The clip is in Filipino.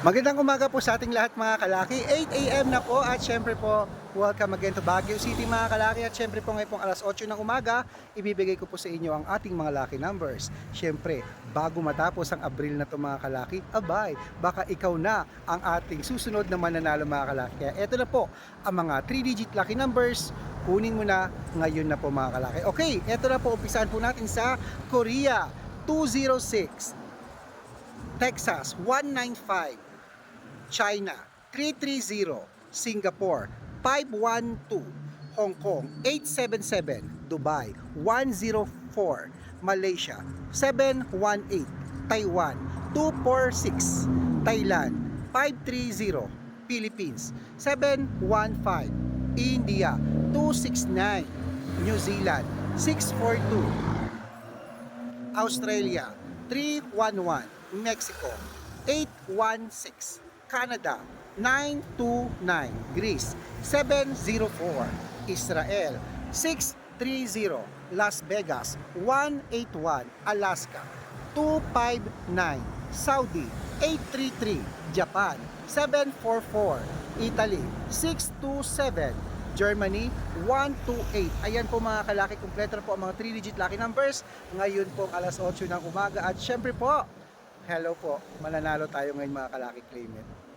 Magandang umaga po sa ating lahat mga kalaki. 8 a.m. na po at syempre po, welcome again to Baguio City mga kalaki. At syempre po ngayon pong alas 8 ng umaga, ibibigay ko po sa inyo ang ating mga lucky numbers. Syempre, bago matapos ang Abril na to mga kalaki, abay, baka ikaw na ang ating susunod na mananalo mga kalaki. Kaya eto na po ang mga 3-digit lucky numbers. Kunin mo na ngayon na po mga kalaki. Okay, eto na po, umpisahan po natin sa Korea 206. Texas 195, China 330, Singapore 512, Hong Kong 877, Dubai 104, Malaysia 718, Taiwan 246, Thailand 530, Philippines 715, India 269, New Zealand 642, Australia 311, Mexico 816, Canada 929, Greece 704, Israel 630, Las Vegas 181, Alaska 259, Saudi 833, Japan 744, Italy 627, Germany 128. Ayan po mga kalaki, kumpleto na po ang mga 3-digit lucky numbers. Ngayon po alas 8 ng umaga. At syempre po, hello po, mananalo tayo ngayon mga kalaki claim it.